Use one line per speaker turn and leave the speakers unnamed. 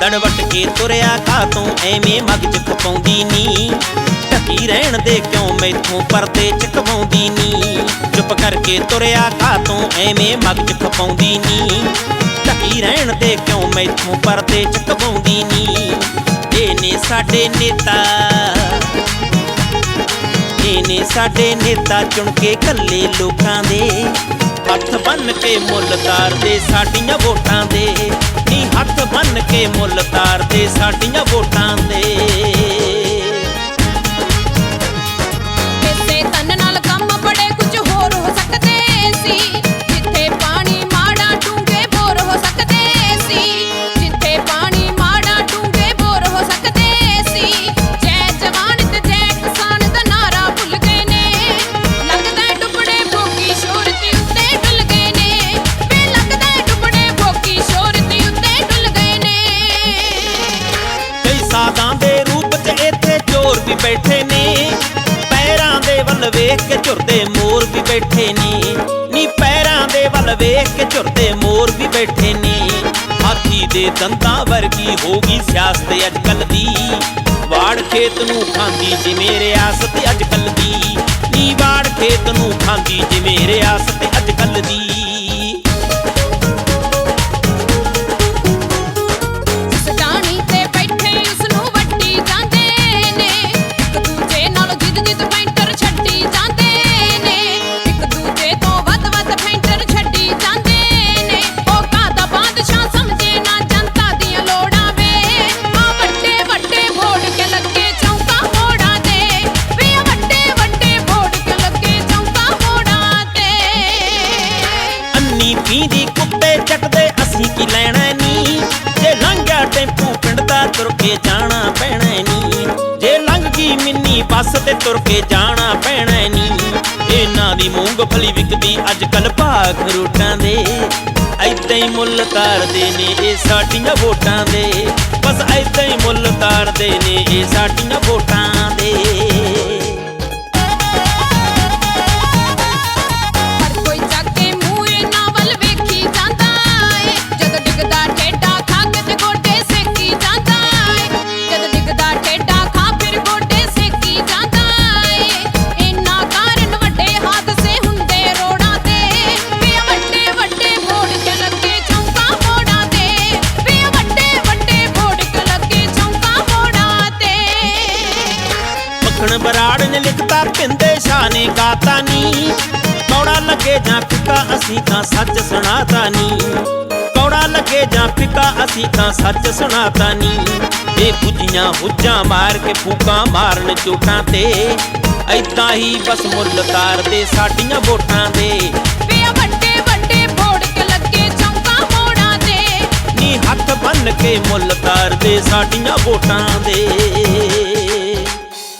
ਕਰਕੇ ਤੁਰਿਆ ਕਾ ਕਾਤੋਂ ਐਵੇਂ ਮਗਜ ਖਪਾਉਂਦੀ ਨੀ। ਢਕੀ ਰਹਿਣ ਦੇ ਕਿਉਂ ਮੈਥੋਂ ਪਰਦੇ ਚਕਵਾਉਂਦੀ ਨੀ। ਚੁੱਪ ਕਰਕੇ ਤੁਰਿਆ ਕਾਤੋਂ ਐਵੇਂ ਮਗਜ ਖਪਾਉਂਦੀ ਨੀ। ਢਕੀ ਰਹਿਣ ਦੇ ਕਿਉਂ ਮੈਥੋਂ ਪਰਦੇ ਚਕਵਾਉਂਦੀ ਨੀ। ਇਹ ਨੇ ਸਾਡੇ ਨੇਤਾ ਇਹ ਨੇ ਸਾਡੇ ਨੇਤਾ ਚੁਣ ਕੇ ਕੱਲੇ ਲੋਕਾਂ ਦੇ। ਹੱਥ ਬੰਨ ਕੇ ਮੁੱਲ ਤਾਰਦੇ ਸਾਡੀਆਂ ਵੋਟਾਂ ਬੰਨ ਕੇ ਮੁੱਲ ਤਾਰਦੇ ਸਾਡੀਆਂ ਵੋਟਾਂ ਦੇ ਪੈਰਾਂ ਦੇ ਵੱਲ ਵੇਖ ਕੇ ਝੁਰਦੇ ਮੋਰ ਵੀ ਬੈਠੇ ਨੇ। ਨੀ, ਪੈਰਾਂ ਦੇ ਵੱਲ ਵੇਖ ਕੇ ਝੁਰਦੇ ਮੋਰ ਵੀ ਬੈਠੇ ਨੇ। ਹਾਥੀ ਦੇ ਦੰਦਾਂ ਵਰਗੀ ਹੋ ਗਈ ਸਿਆਸਤ ਅੱਜ ਕੱਲ ਦੀ। ਵਾੜ ਖੇਤ ਨੂੰ ਖਾਂਦੀ ਜਿਵੇਂ ਰਿਆਸਤ ਅੱਜ ਕੱਲ ਦੀ। ਨੀ, ਵਾੜ ਖੇਤ ਨੂੰ ਖਾਂਦੀ ਜਿਵੇਂ ਰਿਆਸਤ ਅੱਜ ਕੱਲ ਦੀ। ਬੱਸ ਤੇ ਤੁਰ ਕੇ ਜਾਣਾ ਪੈਣਾ ਨੀ। ਇਹਨਾਂ ਦੀ ਮੂੰਗਫਲੀ ਵਿਕਦੀ ਅੱਜ ਕੱਲ ਭਾਗ ਰੋਟਾਂ ਦੇ। ਐਦਾਂ ਹੀ ਮੁੱਲ ਤਾਰਦੇ ਨੇ ਇਹ ਸਾਡੀਆਂ ਵੋਟਾਂ ਦੇ। ਬਸ ਐਦਾਂ ਹੀ ਮੁੱਲ ਤਾਰਦੇ ਨੇ ਇਹ ਸਾਡੀਆਂ ਵੋਟਾਂ ਦੇ। ਮੱਖਣ ਬਰਾੜ ਨੇ ਲਿਖਤਾ ਪਿੰਦੇ ਸ਼ਾਹ ਨੇ ਗਾਤਾ ਨੀ ਕੌੜਾ ਲੱਗੇ ਜਾਂ ਫਿੱਕਾ ਅਸੀਂ ਤਾਂ ਸੱਚ ਸੁਣਾਤਾ ਨੀ ਕੌੜਾ ਲੱਗੇ ਜਾਂ ਫਿੱਕਾ ਅਸੀਂ ਤਾਂ ਸੱਚ ਸੁਣਾਤਾ ਨੀ ਇਹ ਪੁੱਜੀਆਂ ਹੁੱਜਾਂ ਮਾਰ ਕੇ ਫੂਕਾਂ ਮਾਰਨ ਚੋਟਾਂ ਤੇ। ਐਦਾਂ ਹੀ ਬਸ ਮੁੱਲ ਤਾਰਦੇ ਸਾਡੀਆਂ ਵੋਟਾਂ ਦੇ।
ਵੇ ਆ ਵੱਡੇ ਵੱਡੇ ਬੋੜ ਕੇ ਲੱਗੇ ਚੌਂਕਾ ਮੋੜਾਂ ਤੇ।
ਨੀ ਹੱਥ ਬੰਨ ਕੇ ਮੁੱਲ ਤਾਰਦੇ ਸਾਡੀਆਂ ਵੋਟਾਂ ਦੇ।